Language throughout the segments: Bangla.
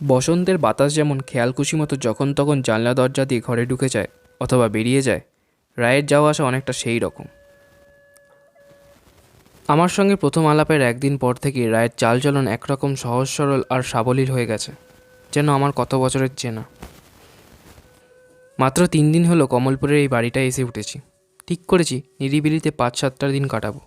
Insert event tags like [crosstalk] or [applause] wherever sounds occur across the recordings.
বসন্তের বাতাস যেমন খেয়ালকুশি মতো যখন তখন জানলা দরজা দিয়ে ঘরে ঢুকে যায় অথবা বেরিয়ে যায়, রায়ের যাওয়া আসা অনেকটা সেই রকম। আমার সঙ্গে প্রথম আলাপের একদিন পর থেকে রায়ের চালচলন একরকম সহজ, সরল আর সাবলীল হয়ে গেছে, যেন আমার কত বছরের চেনা। মাত্র তিন দিন হলো কমলপুরের এই বাড়িটায় এসে উঠেছি। ঠিক করেছি, নিরিবিলিতে পাঁচ সাতটা দিন কাটাবো।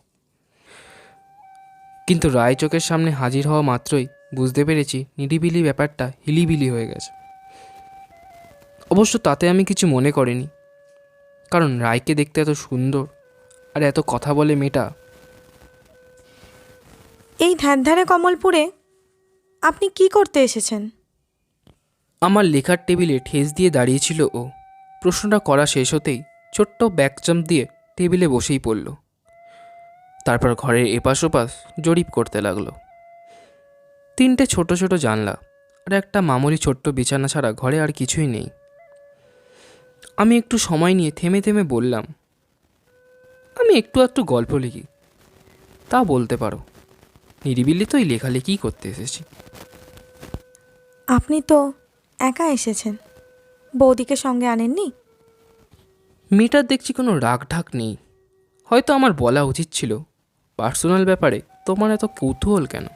কিন্তু রায় চোখের সামনে হাজির হওয়া মাত্রই বুঝতে পেরেছি নিরিবিলি ব্যাপারটা হিলিবিলি হয়ে গেছে। অবশ্য তাতে আমি কিছু মনে করিনি কারণ রায়কে দেখতে এত সুন্দর আর এত কথা বলে মেয়েটা। এই ধ্যানধারে কমলপুরে আপনি কি করতে এসেছেন? আমার লেখার টেবিলে ঠেস দিয়ে দাঁড়িয়েছিল ও। প্রশ্নটা করা শেষ হতেই ছোট্ট ব্যাকচাম্প দিয়ে টেবিলে বসেই পড়ল। তারপর ঘরের এপাশ ওপাশ জরিপ করতে লাগল। তিনটে ছোট ছোট জানলা আর একটা মামুলি ছোট্ট বিছানা ছাড়া ঘরে আর কিছুই নেই। আমি একটু সময় নিয়ে থেমে থেমে বললাম আমি একটু একটু গল্প লিখি। তা বলতে পারো। নিরিবিলি তো এই লেখালেখি করতে এসেছি। আপনি তো একা এসেছেন। বৌদিকে সঙ্গে আনেননি? মেয়েটার দেখছি কোনো রাগ ঢাক নেই। হয়তো আমার বলা উচিত ছিল পার্সোনাল ব্যাপারে তোমার এত কৌতূহল কেন?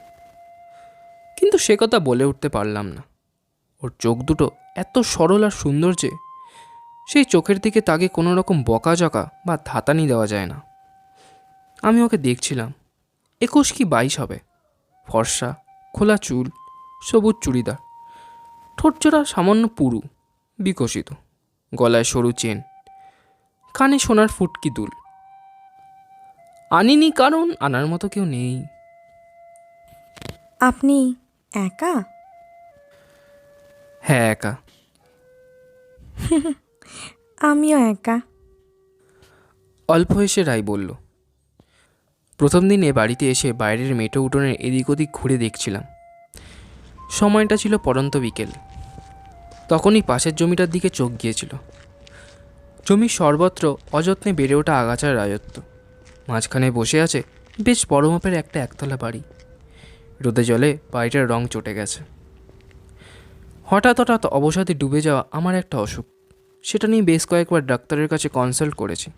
কিন্তু সে কথা বলে উঠতে পারলাম না। ওর চোখ দুটো এত সরল আর সুন্দর যে, সেই চোখের দিকে তাকে কোনো রকম বকাঝকা বা ধাতানি দেওয়া যায় না। আমি ওকে দেখছিলাম। একুশ কি বাইশ হবে? ফর্সা, খোলা চুল, সবুজ চুড়িদার। ঠোঁটজোড়া সামান্য পুরু, বিকশিত, গলায় সরু চেন, কানে সোনার ফুটকি দুল। আনিনি কারণ আনার মতো কেউ নেই। আপনি একা? হ্যাঁ একা। [laughs] আমিও একা। অল্প এসে রাই বলল। প্রথম দিনে বাড়িতে এসে বাইরের মেটো উঠোনের এদিক ওদিক ঘুরে দেখছিলাম। সময়টা ছিল পরন্ত বিকেল। তখনই পাশের জমিটার দিকে চোখ গিয়েছিল। জমির সর্বত্র অযত্নে বেড়ে ওঠা আগাছার রাজত্ব। মাঝখানে বসে আছে বেশ বড় মাপের একটা একতলা বাড়ি। রোদে জলে বাড়িটার রং চটে গেছে। হঠাৎ হঠাৎ অবসাদে ডুবে যাওয়া আমার একটা অসুখ। সেটা নিয়ে বেশ কয়েকবার ডাক্তারের কাছে কনসাল্ট করেছি।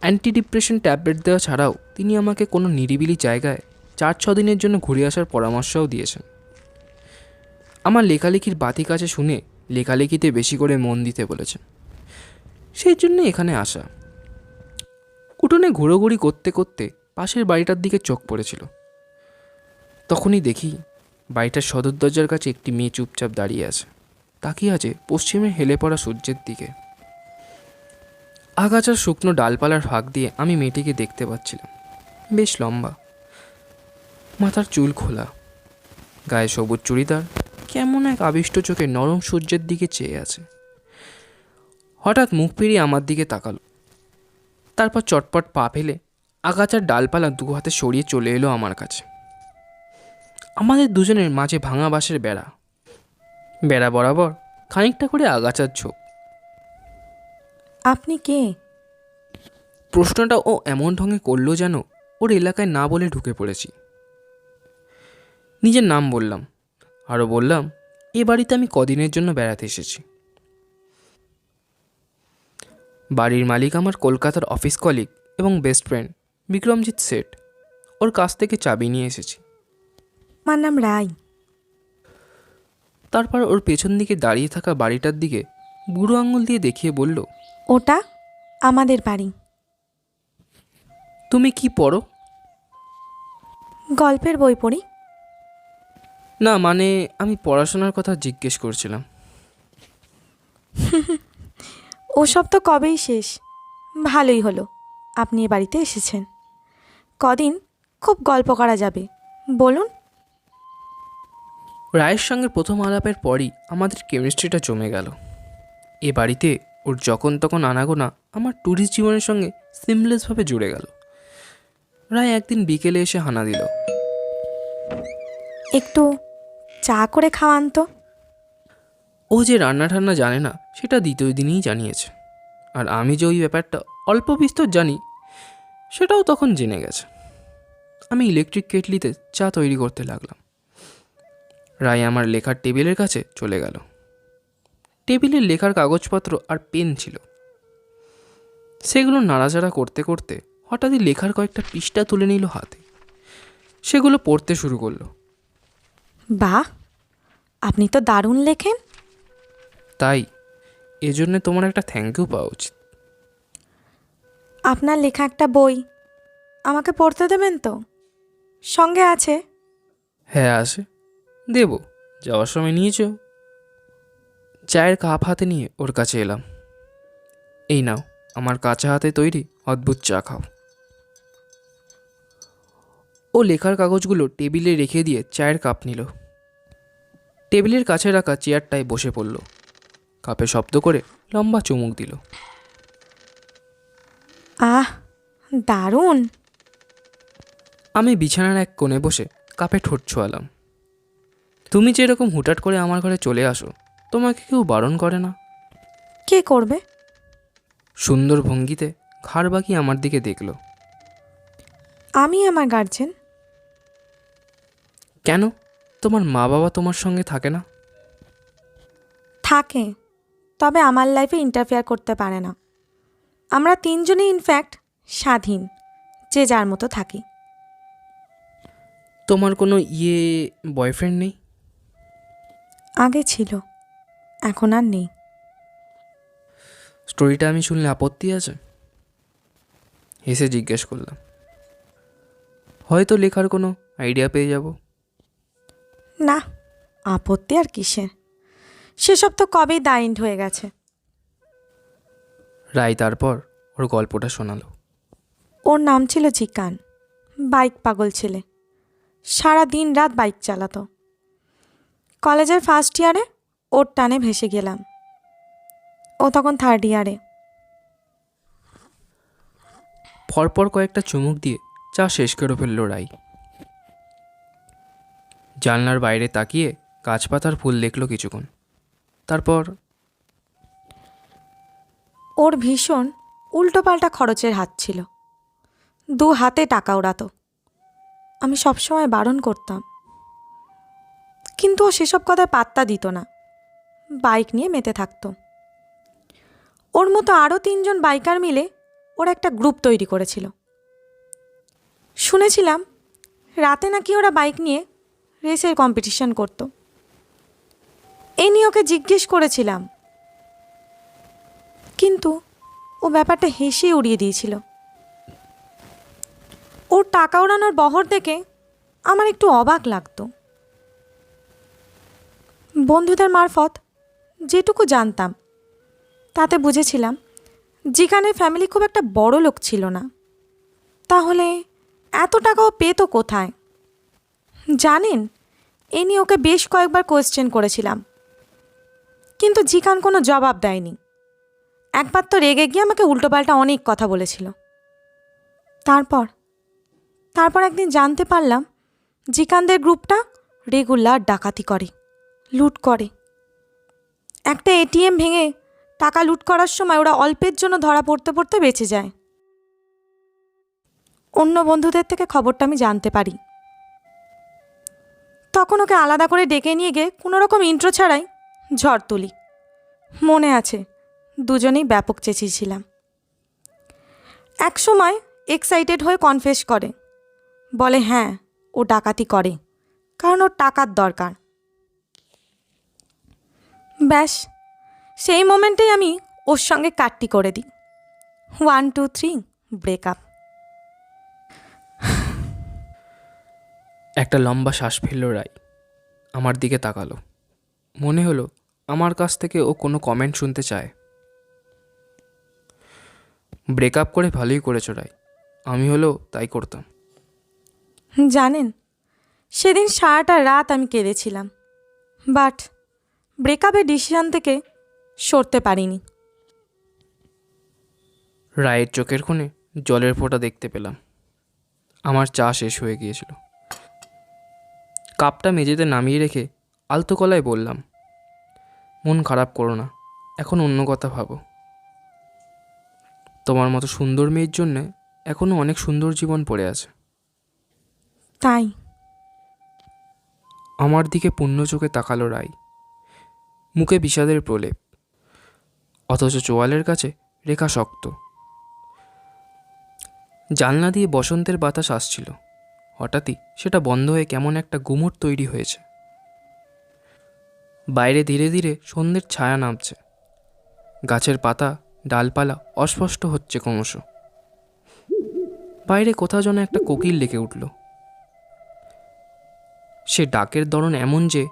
অ্যান্টি ডিপ্রেশন ট্যাবলেট দেওয়া ছাড়াও তিনি আমাকে কোনো নিরিবিলি জায়গায় চার ছ দিনের জন্য ঘুরে আসার পরামর্শও দিয়েছেন। আমার লেখালেখির বাতি কাছে শুনে লেখালেখিতে বেশি করে মন দিতে বলেছেন। সেই জন্য এখানে আসা। উঠোনে ঘোরাঘুরি করতে করতে পাশের বাড়িটার দিকে চোখ পড়েছিল। তখনই দেখি বাড়িটার সদর দরজার কাছে একটি মেয়ে চুপচাপ দাঁড়িয়ে আছে। তাকিয়ে আছে পশ্চিমে হেলে পড়া সূর্যের দিকে। আগাছার শুকনো ডালপালার ফাঁক দিয়ে আমি মেয়েটিকে দেখতে পাচ্ছিলাম। বেশ লম্বা। মাথার চুল খোলা। গায়ে সবুজ চুড়িদার। কেমন এক আবিষ্ট চোখে নরম সূর্যের দিকে চেয়ে আছে। হঠাৎ মুখ ফিরিয়ে আমার দিকে তাকালো। তারপর চটপট পা ফেলে আগাছার ডালপালা দু হাতে সরিয়ে চলে এলো আমার কাছে। আমাদের দুজনের মাঝে ভাঙা বাঁশের বেড়া। বেড়া বরাবর খানিকটা করে আগাছার ঝোপ। আপনি কে? প্রশ্নটা ও এমন ঢঙে করল যেন ওর এলাকায় না বলে ঢুকে পড়েছি। নিজের নাম বললাম আরও বললাম এ বাড়িতে আমি কদিনের জন্য বেড়াতে এসেছি। বাড়ির মালিক আমার কলকাতার অফিস কলিগ এবং বেস্ট ফ্রেন্ড। বিক্রমজিৎ শেঠ ওর কাছ থেকে চাবি নিয়ে এসেছি। আমার নাম রাই তারপর ওর পেছন দিকে দাঁড়িয়ে থাকা বাড়িটার দিকে বুড়ো আঙুল দিয়ে দেখিয়ে বলল ওটা আমাদের বাড়ি। তুমি কি পড়ো? গল্পের বই পড়ি। না মানে আমি পড়াশোনার কথা জিজ্ঞেস করছিলাম। ওসব তো কবেই শেষ। ভালোই হলো আপনি এ বাড়িতে এসেছেন। কদিন খুব গল্প করা যাবে। বলুন। রায়ের সঙ্গে প্রথম আলাপের পরই আমাদের কেমিস্ট্রিটা জমে গেল। এ বাড়িতে ওর যখন তখন আনাগোনা আমার ট্যুরিস্ট জীবনের সঙ্গে সিমলেসভাবে জুড়ে গেল। রায় একদিন বিকেলে এসে হানা দিল। একটু চা করে খাওয়ান তো। ও যে রান্না ঠান্না জানে না সেটা দ্বিতীয় দিনই জানিয়েছে। আর আমি যে ওই ব্যাপারটা অল্প বিস্তর জানি সেটাও তখন জেনে গেছে। আমি ইলেকট্রিক কেটলিতে চা তৈরি করতে লাগলাম। রায় আমার লেখার টেবিলের কাছে চলে গেল। টেবিলে লেখার কাগজপত্র আর পেন ছিল। সেগুলো নাড়াচাড়া করতে করতে হঠাৎই লেখার কয়েকটা পৃষ্ঠা তুলে নিল হাতে। সেগুলো পড়তে শুরু করল। বাহ! আপনি তো দারুণ লেখেন। তাই এজন্য তোমার একটা থ্যাংক ইউ পাওয়া উচিত। আপনার লেখা একটা বই আমাকে পড়তে দেবেন তো? সঙ্গে আছে? হ্যাঁ আছে। দেব যাওয়ার সময় নিয়েছো চায়ের কাপ হাতে নিয়ে ওর কাছে এলাম। এই নাও আমার কাঁচা হাতে তৈরি অদ্ভুত চা খাও। ও লেখার কাগজগুলো টেবিলে রেখে দিয়ে চায়ের কাপ নিল। টেবিলের কাছে রাখা চেয়ারটায় বসে পড়ল। কাপে শব্দ করে লম্বা চুমুক দিল। আহ দারুণ! আমি বিছানার এক কোণে বসে কাপে ঠোঁট ছোয়ালাম। তুমি যে এরকম হুটহাট করে আমার ঘরে চলে আসো তোমাকে কেউ বারণ করে না? কে করবে? সুন্দর ভঙ্গিতে ঘাড় বাকি আমার দিকে দেখল। আমি আমার গার্জেন কেন? তোমার মা বাবা তোমার সঙ্গে থাকে না? থাকে তবে আমার লাইফে ইন্টারফেয়ার করতে পারে না। আমরা তিনজনই ইনফ্যাক্ট স্বাধীন যে যার মতো থাকি। তোমার কোনো ইয়ে বয়ফ্রেন্ড নেই? আগে ছিল এখন আর নেই। স্টোরিটা আমি শুনলে আপত্তি আছে? হেসে জিজ্ঞেস করলাম। হয়তো লেখার কোনো আইডিয়া পেয়ে যাব। না আপত্তি আর কিসের? সেসব তো কবেই দাইন্ড হয়ে গেছে। রায় তারপর ওর গল্পটা শোনালো। ওর নাম ছিল জিকান বাইক পাগল ছেলে। সারা দিন রাত বাইক চালাতো। কলেজের ফার্স্ট ইয়ারে ওর টানে ভেসে গেলাম। ও তখন থার্ড ইয়ারে পরপর কয়েকটা চুমুক দিয়ে চা শেষ করে ফেলল রাই। জানলার বাইরে তাকিয়ে গাছপাতার ফুল দেখল কিছুক্ষণ। তারপর ওর ভীষণ উল্টোপাল্টা খরচের হাত ছিল। দু হাতে টাকা ওড়াতো আমি সবসময় বারণ করতাম। কিন্তু ও সেসব কথায় পাত্তা দিত না। বাইক নিয়ে মেতে থাকতো। ওর মতো আরও তিনজন বাইকার মিলে ওরা একটা গ্রুপ তৈরি করেছিল। শুনেছিলাম রাতে নাকি ওরা বাইক নিয়ে রেসের কম্পিটিশন করত। এই নিয়ে ওকে জিজ্ঞেস করেছিলাম। কিন্তু ও ব্যাপারটা হেসে উড়িয়ে দিয়েছিল। ওর টাকা ওড়ানোর বহর দেখে আমার একটু অবাক লাগতো। বন্ধুদের মারফত যেটুকু জানতাম, তাতে বুঝেছিলাম জিকানের ফ্যামিলি খুব একটা বড় লোক ছিল না। তাহলে এত টাকাও পেত কোথায়? জানেন, এ নিয়ে ওকে বেশ কয়েকবার কোয়েশ্চেন করেছিলাম। কিন্তু জিকান কোনো জবাব দেয়নি। একবার তো রেগে গিয়ে আমাকে উল্টোপাল্টা অনেক কথা বলেছিল। তারপর তারপর একদিন জানতে পারলাম, জিকানদের গ্রুপটা রেগুলার ডাকাতি করে, লুট করে। একটা এটিএম ভেঙে টাকা লুট করার সময় ওরা অল্পের জন্য ধরা পড়তে পড়তে বেঁচে যায়। অন্য বন্ধুদের থেকে খবরটা আমি জানতে পারি। তখন ওকে আলাদা করে ডেকে নিয়ে গিয়ে কোনো রকম ইন্ট্রো ছাড়াই ঝড় তুলি। মনে আছে, দুজনেই ব্যাপক চেঁচিয়েছিলাম। এক সময় এক্সাইটেড হয়ে কনফেস করে বলে হ্যাঁ ও ডাকাতি করে, কারণ ওর টাকার দরকার। ব্যাস, সেই মোমেন্টেই আমি ওর সঙ্গে কাটটি করে দিই। ওয়ান, টু, থ্রি ব্রেকআপ একটা লম্বা শ্বাস ফেলল রাই। আমার দিকে তাকালো। মনে হলো, আমার কাছ থেকে ও কোনো কমেন্ট শুনতে চায়। ব্রেকআপ করে ভালোই করেছ রাই। আমি হলেও তাই করতাম। জানেন, সেদিন সারাটা রাত আমি কেঁদেছিলাম, বাট ব্রেকআপের ডিসিশন থেকে সরতে পারিনি। রায়ের চোখের কোণে জলের ফোঁটা দেখতে পেলাম। আমার চা শেষ হয়ে গিয়েছিল। কাপটা মেঝেতে নামিয়ে রেখে আলতো গলায় বললাম, মন খারাপ করো না, এখন অন্য কথা ভাবো। তোমার মতো সুন্দর মেয়ের জন্যে এখনও অনেক সুন্দর জীবন পড়ে আছে। তাই। আমার দিকে পূর্ণ চোখে তাকালো রাই। মুখে বিষাদের প্রলেপ। অথচ চোয়ালের কাছে রেখা শক্ত। জানলা দিয়ে বসন্তের বাতাস আসছিল। হঠাৎই সেটা বন্ধ হয়ে কেমন একটা গুমট তৈরি হয়েছে। বাইরে ধীরে ধীরে সন্ধ্যের ছায়া নামছে। গাছের পাতা, ডালপালা অস্পষ্ট হচ্ছে ক্রমশ। বাইরে কোথাও যেন একটা কোকিল ডেকে উঠল। সে ডাকের ধরন এমন যে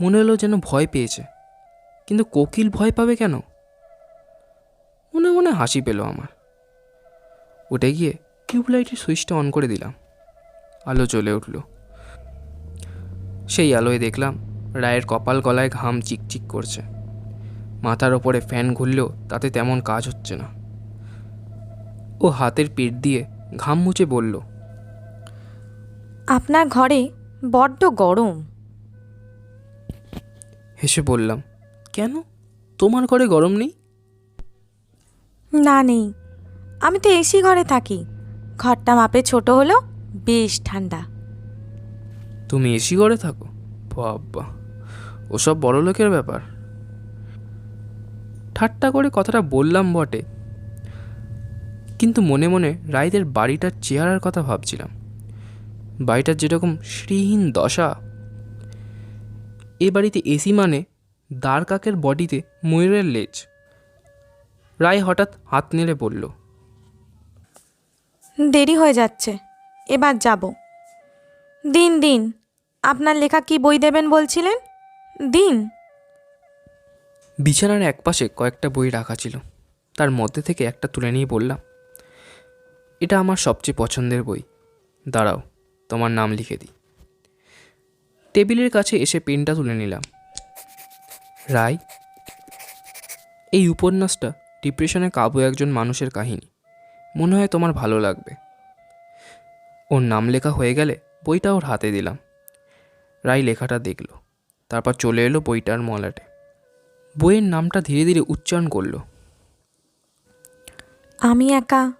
মনে হলো যেন ভয় পেয়েছে। কিন্তু কোকিল ভয় পাবে কেন? মনে মনে হাসি পেল আমার। উঠে গিয়ে টিউবলাইটের সুইচটা অন করে দিলাম। আলো জ্বলে উঠল। সেই আলোয় দেখলাম রায়ের কপাল গলায় ঘাম চিকচিক করছে। মাথার ওপরে ফ্যান ঘুরলেও তাতে তেমন কাজ হচ্ছে না। ও হাতের পিঠ দিয়ে ঘাম মুছে বলল, আপনার ঘরে বড্ড গরম। হেসে বললাম কেন? তোমার ঘরে গরম নেই? না নেই। আমি তো এসি ঘরে থাকি। ঘরটা মাপে ছোট হলো বেশ ঠান্ডা। তুমি এসি ঘরে থাকো? বাবা ওসব বড় লোকের ব্যাপার? ঠাট্টা করে কথাটা বললাম বটে। কিন্তু মনে মনে রায়দের বাড়িটার চেহারার কথা ভাবছিলাম। বাড়িটার যেরকম শ্রীহীন দশা। এ বাড়িতে এসি মানে দ্বার কাকের বডিতে ময়ূরের লেজ। রায় হঠাৎ হাত নেড়ে বলল দেরি হয়ে যাচ্ছে এবার যাব। দিন দিন আপনার লেখা কি বই দেবেন বলছিলেন? দিন। বিছানার একপাশে কয়েকটা বই রাখা ছিল তার মধ্যে থেকে একটা তুলে নিয়ে বললাম এটা আমার সবচেয়ে পছন্দের বই দাঁড়াও। তোমার নাম লিখে দিই। টেবিলের কাছে এসে পেনটা তুলে নিলাম। রায় এই উপন্যাসটা ডিপ্রেশনে কাবু একজন মানুষের কাহিনী। মনে হয় তোমার ভালো লাগবে। ওর নাম লেখা হয়ে গেলে বইটা ওর হাতে দিলাম। রায় লেখাটা দেখল। তারপর চলে এলো বইটার মলাটে। বইয়ের নামটা ধীরে ধীরে উচ্চারণ করল। আমি একা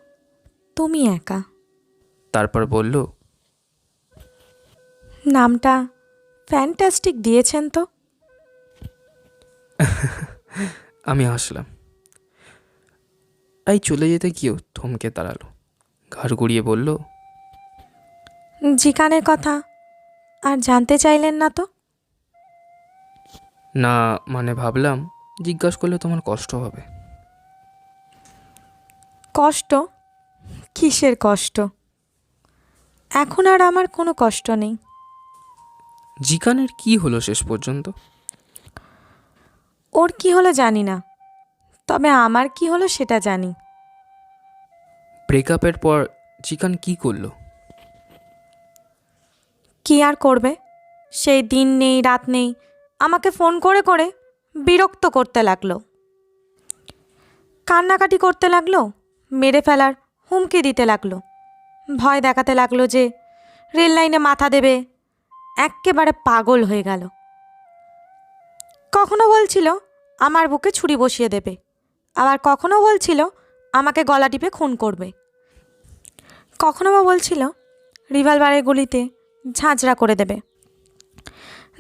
তুমি একা। তারপর বলল নামটা ফ্যান্টাস্টিক দিয়েছেন তো। আমি হাসলাম। তাই চলে যেতে গিয়েও থমকে দাঁড়াল। ঘাড় ঘুরিয়ে বলল জিকানের কথা আর জানতে চাইলেন না তো? না মানে ভাবলাম জিজ্ঞাসা করলে তোমার কষ্ট হবে। কষ্ট? কিসের কষ্ট? এখন আর আমার কোনো কষ্ট নেই। জিকানের কি হলো শেষ পর্যন্ত? ওর কি হলো জানি না তবে আমার কি হলো সেটা জানি। ব্রেকআপের পর জিকান কি করল? কি আর করবে? সেই দিন নেই রাত নেই আমাকে ফোন করে করে বিরক্ত করতে লাগল। কান্নাকাটি করতে লাগল মেরে ফেলার হুমকি দিতে লাগল। ভয় দেখাতে লাগল যে রেল লাইনে মাথা দেবে এক্কেবারে পাগল হয়ে গেল। কখনো বলছিল, আমার বুকে ছুরি বসিয়ে দেবে। আবার কখনো বলছিল, আমাকে গলা টিপে খুন করবে। কখনো বা বলছিল, রিভলভারের গুলিতে ঝাঁঝরা করে দেবে।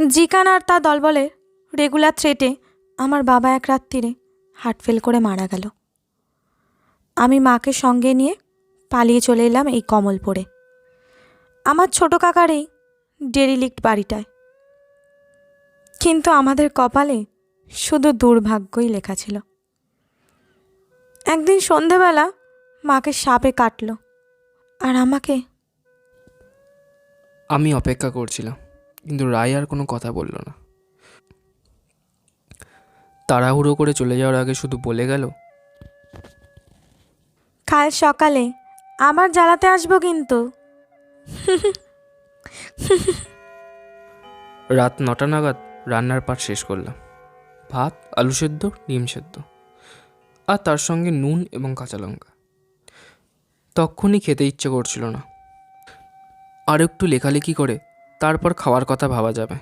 জিকান আর তার দলবলে রেগুলার থ্রেটে আমার বাবা এক রাত্রিরে হার্ট ফেল করে মারা গেল। আমি মাকে সঙ্গে নিয়ে পালিয়ে চলে এলাম এই কমলপুরে। আমার ছোট কাকার এই ডেরিলিক্ট বাড়িটায়। কিন্তু আমাদের কপালে শুধু দুর্ভাগ্যই লেখা ছিল। একদিন সন্ধেবেলা মাকে সাপে কাটলো আর আমাকে আমি অপেক্ষা করছিলাম কিন্তু রায় আর কোনো কথা বলল না। তাড়াহুড়ো করে চলে যাওয়ার আগে শুধু বলে গেল কাল সকালে আবার জ্বালাতে আসব কিন্তু। [laughs] রাত নটা নাগাদ রান্নার পাট শেষ করলাম। ভাত, আলু সেদ্ধ ডিম সেদ্ধ, আর তার সঙ্গে নুন এবং কাঁচা লঙ্কা। তখনই খেতে ইচ্ছে করছিল না। আর একটু লেখালেখি করে তারপর খাওয়ার কথা ভাবা যাবে।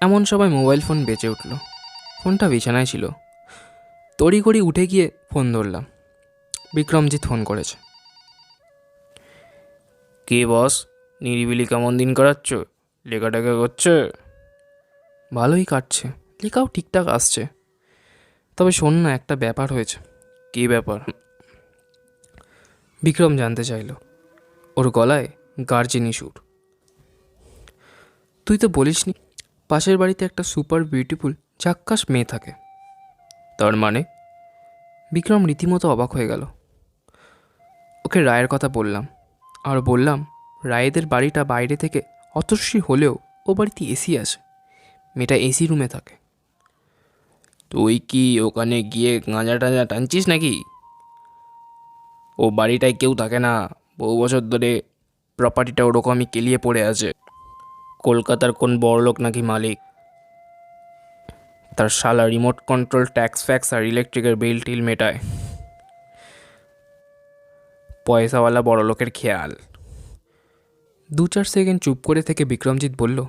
এমন সবাই মোবাইল ফোন বেঁচে উঠল। ফোনটা বিছানায় ছিল। তড়ি তড়িঘড়ি উঠে গিয়ে ফোন ধরলাম। বিক্রমজিৎ ফোন করেছে। কে বস? নিরিবিলি কেমন দিন কাটাচ্ছ? লেখাটেখা করছে। ভালোই কাটছে। লেখাও ঠিকঠাক আসছে। তবে শোন না, একটা ব্যাপার হয়েছে। কী ব্যাপার? বিক্রম জানতে চাইল। ওর গলায় গার্জেনি সুর তুই তো বলিসনি, পাশের বাড়িতে একটা সুপার বিউটিফুল চাক্কাস মেয়ে থাকে। তার মানে? বিক্রম রীতিমতো অবাক হয়ে গেল। ওকে রায়ের কথা বললাম। আর বললাম, রায়েদের বাড়িটা বাইরে থেকে অতস্বী হলেও ও বাড়িতে এসি আছে। মেয়েটা এসি রুমে থাকে। তুই কি ওখানে গিয়ে গাঁজা টাঁজা টানছিস নাকি? ও বাড়িটায় কেউ থাকে না। বহু বছর ধরে প্রপার্টিটা ওরকমই কেলিয়ে পড়ে আছে। কলকাতার কোন বড়লোক নাকি মালিক? তার শালা রিমোট কন্ট্রোল ট্যাক্স ফ্যাক্স আর ইলেকট্রিকের বিল টিল মেটায়। পয়সাওয়ালা বড় লোকের খেয়াল। দু চার সেকেন্ড চুপ করে থেকে বিক্রমজিৎ বলল,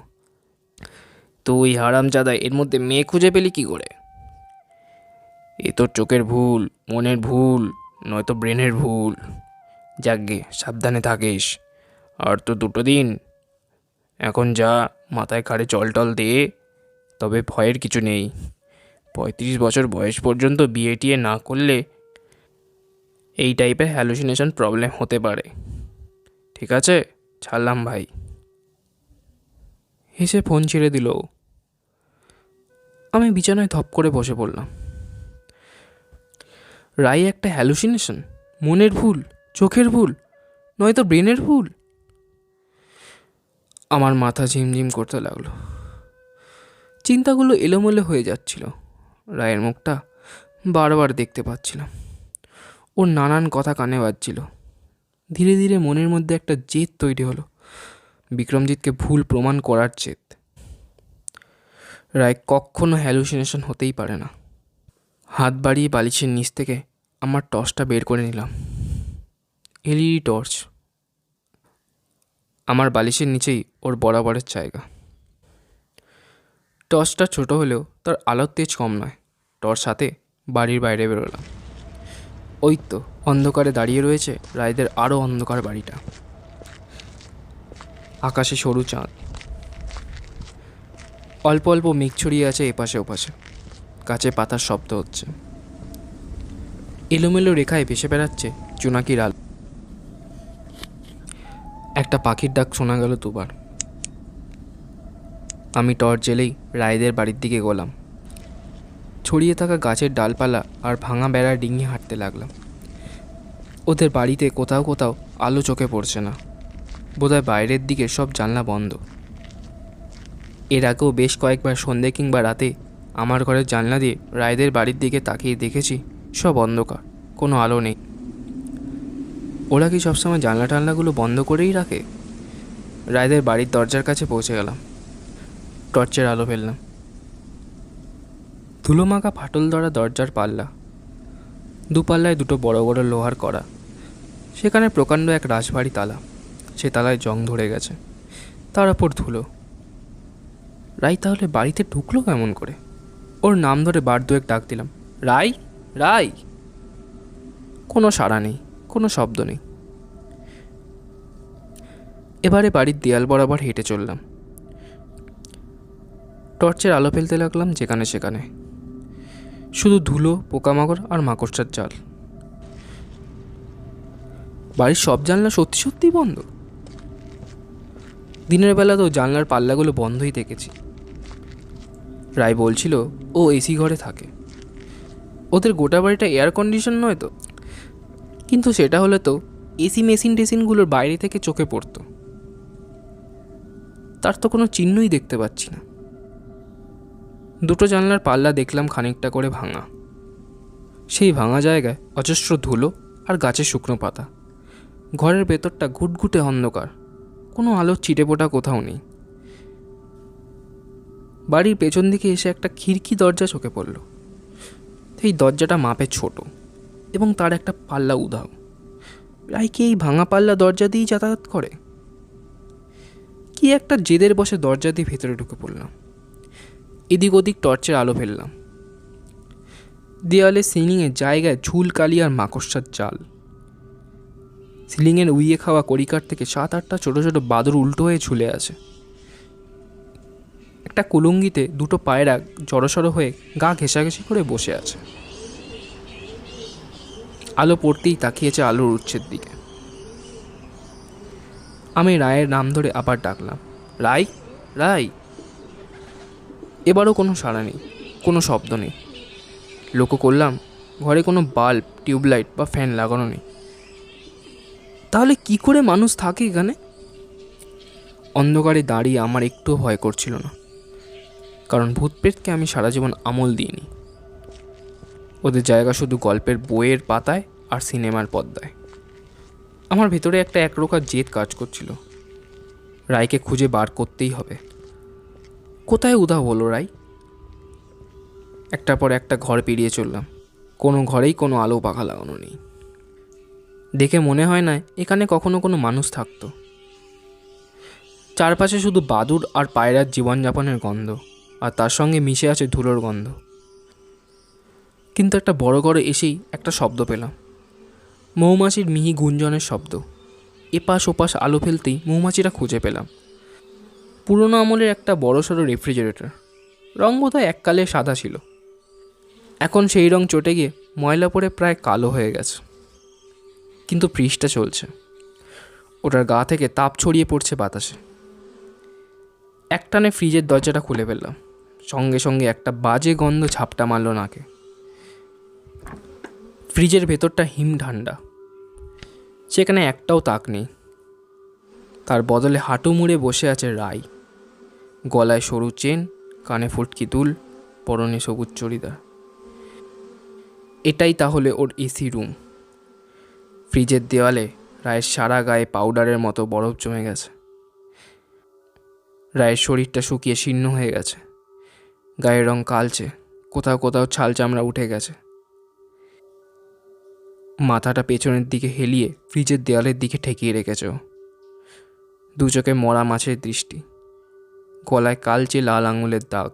তুই হারামজাদা, এর মধ্যে মেয়ে খুঁজে পেলি কি করে? এ তোর চোখের ভুল, মনের ভুল, নয়তো ব্রেনের ভুল। যাকগে সাবধানে থাকিস। আর তো দুটো দিন। এখন যা, মাথায় খাড়ে টল দে। তবে ভয়ের কিছু নেই। পঁয়ত্রিশ বছর বয়স পর্যন্ত বিয়ে টিয়ে না করলে এই টাইপের হ্যালুসিনেশন প্রবলেম হতে পারে। ঠিক আছে? ছাড়লাম ভাই। হেসে ফোন ছেড়ে দিল। আমি বিছানায় ধপ করে বসে পড়লাম। রাই একটা হ্যালুসিনেশন মনের ভুল? চোখের ভুল? নয়তো ব্রেনের ভুল? আমার মাথা ঝিমঝিম করতে লাগল। চিন্তাগুলো এলোমেলো হয়ে যাচ্ছিল। রায়ের মুখটা বারবার দেখতে পাচ্ছিলাম। ওর নানান কথা কানে বাজছিল। ধীরে ধীরে মনের মধ্যে একটা জেদ তৈরি হলো। বিক্রমজিৎকে ভুল প্রমাণ করার জেদ। রায় কখনো হ্যালুসিনেশন হতেই পারে না। হাত বাড়িয়ে বালিশের নিচ থেকে আমার টর্চটা বের করে নিলাম। LED torch. আমার বালিশের নিচেই ওর বরাবরের জায়গা। টর্চটা ছোট হলেও তার আলোর তেজ কম নয়। টর্চ হাতে বাড়ির বাইরে বেরোলাম। ওই তো, অন্ধকারে দাঁড়িয়ে রয়েছে রায়দের আরও অন্ধকার বাড়িটা। আকাশে সরু চাঁদ। অল্প অল্প মেঘ ছড়িয়ে আছে এপাশে ওপাশে। গাছে পাতার শব্দ হচ্ছে। এলোমেলো রেখায় ভেসে বেড়াচ্ছে জোনাকির আলো একটা পাখির ডাক শোনা গেল দুবার। আমি টর্চ জেলেই রায়দের বাড়ির দিকে গেলাম। ছড়িয়ে থাকা গাছের ডালপালা আর ভাঙা বেড়া ডিঙিয়ে হাঁটতে লাগলাম। ওদের বাড়িতে কোথাও কোথাও আলো চোখে পড়ছে না। বোধহয় বাইরের দিকে সব জানলা বন্ধ। এর আগেও বেশ কয়েকবার সন্ধে কিংবা রাতে আমার ঘরের জানলা দিয়ে রায়দের বাড়ির দিকে তাকিয়ে দেখেছি, সব অন্ধকার, কোনো আলো নেই। ওরা কি সবসময় জানলা টানলাগুলো বন্ধ করেই রাখে? রায়দের বাড়ির দরজার কাছে পৌঁছে গেলাম। টর্চের আলো ফেললাম। ধুলোমাখা ফাটল ধরা দরজার পাল্লা। দু পাল্লায় দুটো বড় বড় লোহার করা সেখানে প্রকাণ্ড এক রাজবাড়ি তালা। সে তালায় জং ধরে গেছে। তার ওপর ধুলো। রাই তাহলে বাড়িতে ঢুকলো কেমন করে? ওর নাম ধরে বার দুয়েক ডাক দিলাম। রাই রাই। কোনো সাড়া নেই, কোনো শব্দ নেই। এবারে বাড়ির দেয়াল বরাবর হেঁটে চললাম। টর্চের আলো ফেলতে লাগলাম যেখানে সেখানে। শুধু ধুলো, পোকামাকড় আর মাকড়সার জাল। বাড়ির সব জানলা সত্যি সত্যিই বন্ধ? দিনের বেলা তো জানলার পাল্লাগুলো বন্ধই দেখেছি। রায় বলছিল, ও এসি ঘরে থাকে। ওদের গোটা বাড়িটা এয়ার কন্ডিশন নয় তো? কিন্তু সেটা হলে তো এসি মেশিন টেসিনগুলোর বাইরে থেকে চোখে পড়তো। তার তো কোনো চিহ্নই দেখতে পাচ্ছি না। দুটো জানলার পাল্লা দেখলাম খানিকটা করে ভাঙা। সেই ভাঙা জায়গায় অজস্র ধুলো আর গাছের শুকনো পাতা। ঘরের ভেতরটা ঘুটঘুটে অন্ধকার। কোনো আলোর ছিটেপোটা কোথাও নেই। বাড়ির পেছন দিকে এসে একটা খিড়কি দরজা চোখে পড়ল। সেই দরজাটা মাপে ছোট এবং তার একটা পাল্লা উধাও। প্রায় কি এই ভাঙা পাল্লা দরজা দিয়েই যাতায়াত করে? কি একটা জেদের বসে দরজা দিয়ে ভেতরে ঢুকে পড়লাম। এদিক ওদিক টর্চের আলো ফেললাম। দেওয়ালে সিলিংয়ের জায়গায় ঝুল কালি আর মাকড়সার জাল। সিলিংয়ের উইয়ে খাওয়া কড়িকার থেকে সাত আটটা ছোটো ছোটো বাদর উল্টো হয়ে ঝুলে আছে। একটা কুলুঙ্গিতে দুটো পায়রা জড়সড় হয়ে গা ঘেঁষাঘেঁষি করে বসে আছে। আলো পড়তেই তাকিয়েছে আলোর উচ্ছের দিকে। আমি রায়ের নাম ধরে আবার ডাকলাম রাই রাই এবারও কোনো সাড়া নেই, কোনো শব্দ নেই। লক্ষ্য করলাম, ঘরে কোনো বাল্ব, টিউবলাইট বা ফ্যান লাগানো নেই। তাহলে কি করে মানুষ থাকে এখানে? অন্ধকারে দাঁড়িয়ে আমার একটুও ভয় করছিল না। কারণ ভূতপ্রেতকে আমি সারা জীবন আমল দিইনি। ওদের জায়গা শুধু গল্পের বইয়ের পাতায় আর সিনেমার পর্দায় আমার ভেতরে একটা একরোকা জেদ কাজ করছিল। রায়কে খুঁজে বার করতেই হবে। কোথায় উধাও হলো রায় একটার পর একটা ঘর পেরিয়ে চললাম। কোনো ঘরেই কোনো আলো পাখা লাগানো নেই। দেখে মনে হয় না এখানে কখনো কোনো মানুষ থাকতো। চারপাশে শুধু বাদুর আর পায়রার জীবনযাপনের গন্ধ, আর তার সঙ্গে মিশে আছে ধুলোর গন্ধ। কিন্তু একটা বড় ঘরে এসেই একটা শব্দ পেলাম। মৌমাছির মিহি গুঞ্জনের শব্দ। এপাশ ওপাশ আলো ফেলতেই মৌমাছিরা খুঁজে পেলাম। পুরনো আমলের একটা বড় সড়ো রেফ্রিজারেটর। রং বোধহয় এককালে সাদা ছিল। এখন সেই রং চটে গিয়ে ময়লা পড়ে প্রায় কালো হয়ে গেছে। কিন্তু ফ্রিজটা চলছে। ওটার গা থেকে তাপ ছড়িয়ে পড়ছে বাতাসে। একটানে ফ্রিজের দরজাটা খুলে ফেললাম। সঙ্গে সঙ্গে একটা বাজে গন্ধ ঝাপটা মারল নাকে। ফ্রিজের ভেতরটা হিম ঠান্ডা। সেখানে একটাও তাক নেই। তার বদলে হাঁটু মুড়ে বসে আছে রাই। গলায় সরু চেন, কানে ফুটকি দুল, পরনে সবুজ চড়িদার। এটাই তাহলে ওর এসি রুম। ফ্রিজের দেওয়ালে রায়ের সারা গায়ে পাউডারের মতো বরফ জমে গেছে। রায়ের শরীরটা শুকিয়ে শীর্ণ হয়ে গেছে। গায়ের রং কালচে, কোথাও কোথাও ছাল চামড়া উঠে গেছে। মাথাটা পেছনের দিকে হেলিয়ে ফ্রিজের দেওয়ালের দিকে ঠেকিয়ে রেখেছে। দু চোখে মরা মাছের দৃষ্টি। গলায় কালচে লাল আঙুলের দাগ।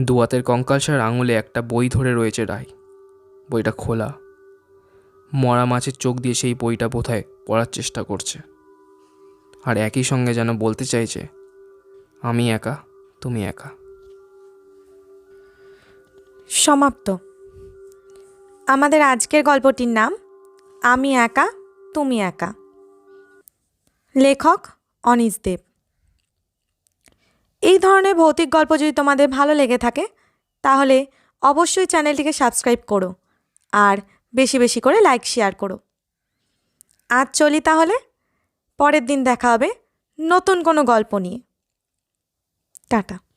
দুয়াতের কঙ্কালসার আঙুলে একটা বই ধরে রয়েছে রায়। বইটা খোলা। মরা মাছের চোখ দিয়ে সেই বইটা বোধহয় পড়ার চেষ্টা করছে। আর একই সঙ্গে যেন বলতে চাইছে, আমি একা, তুমি একা। সমাপ্ত। আমাদের আজকের গল্পটির নাম, আমি একা, তুমি একা। লেখক অনিস দেব। এই ধরনের ভৌতিক গল্প যদি তোমাদের ভালো লেগে থাকে, তাহলে অবশ্যই চ্যানেলটিকে সাবস্ক্রাইব করো আর বেশি বেশি করে লাইক, শেয়ার করো। আজ চলি তাহলে, পরের দিন দেখা হবে নতুন কোনো গল্প নিয়ে। টাটা।